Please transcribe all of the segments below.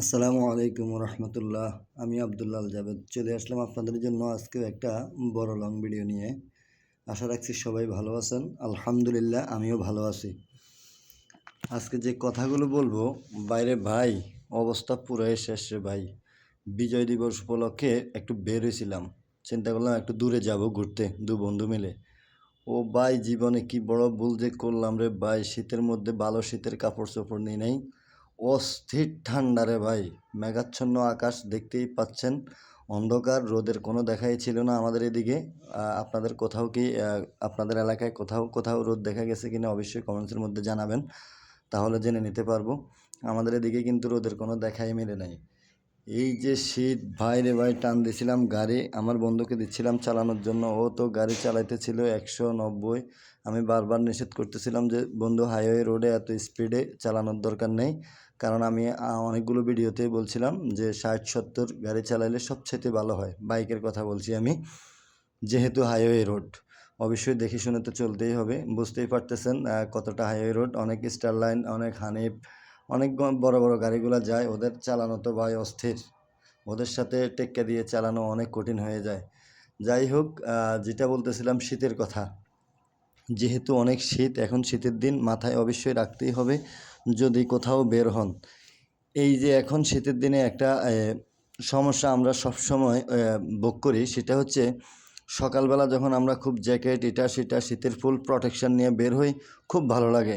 আসসালামু আলাইকুম রহমতুল্লাহ। আমি আবদুল্লাহ জাভেদ চলে আসলাম আপনাদের জন্য আজকে একটা বড় লং ভিডিও নিয়ে। আশা রাখছি সবাই ভালো আছেন। আলহামদুলিল্লাহ, আমিও ভালো আছি। আজকে যে কথাগুলো বলব, বাইরে ভাই, অবস্থা পুরাই শেষ রে ভাই। বিজয় দিবস উপলক্ষে একটু বের হয়েছিলাম। চিন্তা করলাম একটু দূরে যাব ঘুরতে, দু বন্ধু মিলে। ও ভাই, জীবনে কি বড় ভুল যে করলাম রে ভাই, শীতের মধ্যে ভালো শীতের কাপড় চোপড় নিয়ে নেই। অস্থির ঠান্ডা রে ভাই। মেঘাচ্ছন্ন আকাশ দেখতেই পাচ্ছেন। অন্ধকার, রোদের কোনো দেখাই ছিল না আমাদের এদিকে। আপনাদের কোথাও কি আপনাদের এলাকায় কোথাও কোথাও রোদ দেখা গেছে কিনা অবশ্যই কমেন্টসের মধ্যে জানাবেন। তাহলে জেনে নিতে পারব। আমাদের এদিকে কিন্তু রোদের কোনো দেখাই মেলে নাই। এই যে শীত, ভাই রে ভাই, টান দিছিলাম গাড়ি, আমার বন্ধুকে দিচ্ছিলাম চালানোর জন্য। ও তো গাড়ি চালাইতে ছিল একশো নব্বই। আমি বারবার নিষেধ করতেছিলাম যে, বন্ধু, হাইওয়ে রোডে এত স্পিডে চালানোর দরকার নেই। কারণ আমি অনেকগুলো ভিডিওতেই বলছিলাম যে, ষাট সত্তর গাড়ি চালাইলে সবচেয়ে ভালো হয়। বাইকের কথা বলছি আমি, যেহেতু হাইওয়ে রোড। অবশ্যই দেখে শুনে তো চলতেই হবে। বুঝতেই পারতেছেন কতটা হাইওয়ে রোড। অনেক স্টার লাইন, অনেক হানিফ অনেক বড় বড় গাড়িগুলো যায় ওদের চালানো তো ভাই অস্থির। ওদের সাথে টেক্কা দিয়ে চালানো অনেক কঠিন হয়ে যায়। যাই হোক যেটা বলতেছিলাম শীতের কথা যেহেতু অনেক শীত এখন শীতের দিন মাথায় অবশ্যই রাখতেই হবে যদি কোথাও বের হন। এই যে এখন শীতের দিনে একটা সমস্যা আমরা সবসময় আহ, ভোগ করি সেটা হচ্ছে সকালবেলা যখন আমরা খুব জ্যাকেট এটা সেটা শীতের ফুল প্রোটেকশন নিয়ে বের হই খুব ভালো লাগে।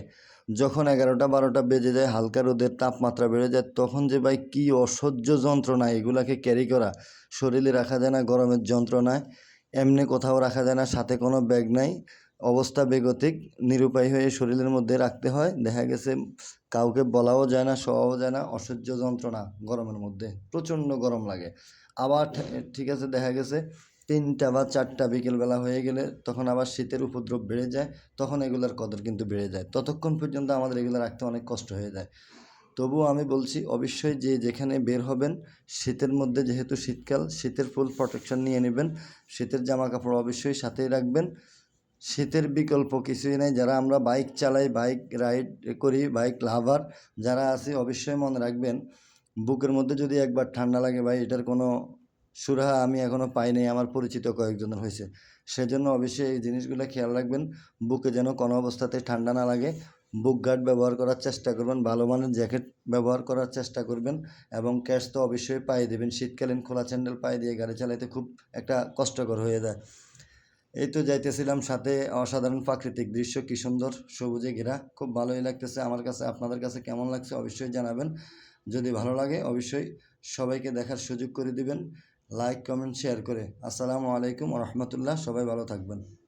যখন এগারোটা বারোটা বেজে যায়, হালকা রোদের তাপমাত্রা বেড়ে যায়, তখন যে ভাই কী অসহ্য যন্ত্রণা, এগুলাকে ক্যারি করা। শরীরে রাখা যায় না, গরমের যন্ত্রণায়। এমনি কোথাও রাখা যায় না, সাথে কোনো ব্যাগ নাই। অবস্থা বেগতিক, নিরুপায় হয়ে শরীরের মধ্যে রাখতে হয়। দেখা গেছে কাউকে বলাও যায় না, শোয়াও যায় না, অসহ্য যন্ত্রণা গরমের মধ্যে। প্রচণ্ড গরম লাগে। আবার ঠিক আছে, দেখা গেছে তিনটা বা চারটা বিকেলবেলা হয়ে গেলে তখন আবার শীতের উপদ্রব বেড়ে যায়, তখন এগুলোর কদর কিন্তু বেড়ে যায়। ততক্ষণ পর্যন্ত আমাদের এগুলো রাখতে অনেক কষ্ট হয়ে যায়। তবুও আমি বলছি, অবশ্যই যে যেখানে বের হবেন, শীতের মধ্যে যেহেতু শীতকাল, শীতের ফুল প্রোটেকশন নিয়ে নেবেন। শীতের জামা কাপড় অবশ্যই সাথেই রাখবেন। শীতের বিকল্প কিছুই নাই। যারা আমরা বাইক চালাই বাইক রাইড করি বাইক লাভার যারা আছে, অবশ্যই মনে রাখবেন, বুকের মধ্যে যদি একবার ঠান্ডা লাগে ভাই, এটার কোনো সুরাহা আমি এখনও পাইনি, আমার পরিচিত কয়েকজনের হয়েছে। সেজন্য অবশ্যই এই জিনিসগুলো খেয়াল রাখবেন, বুকে যেন কোনো অবস্থাতে ঠান্ডা না লাগে। বুক গার্ড ব্যবহার করার চেষ্টা করবেন, ভালো মানের জ্যাকেট ব্যবহার করার চেষ্টা করবেন এবং ক্যাশ তো অবশ্যই পায়ে দেবেন। শীতকালীন খোলা স্যান্ডেল পায়ে দিয়ে গাড়ি চালাইতে খুব একটা কষ্টকর হয়ে যায়। এই তো যাইতেছিলাম সাথে অসাধারণ প্রাকৃতিক দৃশ্য, কি সুন্দর সবুজে ঘেরা। খুব ভালোই লাগতেছে আমার কাছে, আপনাদের কাছে কেমন লাগছে অবশ্যই জানাবেন। যদি ভালো লাগে অবশ্যই সবাইকে দেখার সুযোগ করে দিবেন। লাইক কমেন্ট শেয়ার করে. আসসালামু আলাইকুম রহমতুল্লাহ সবাই ভালো থাকবেন।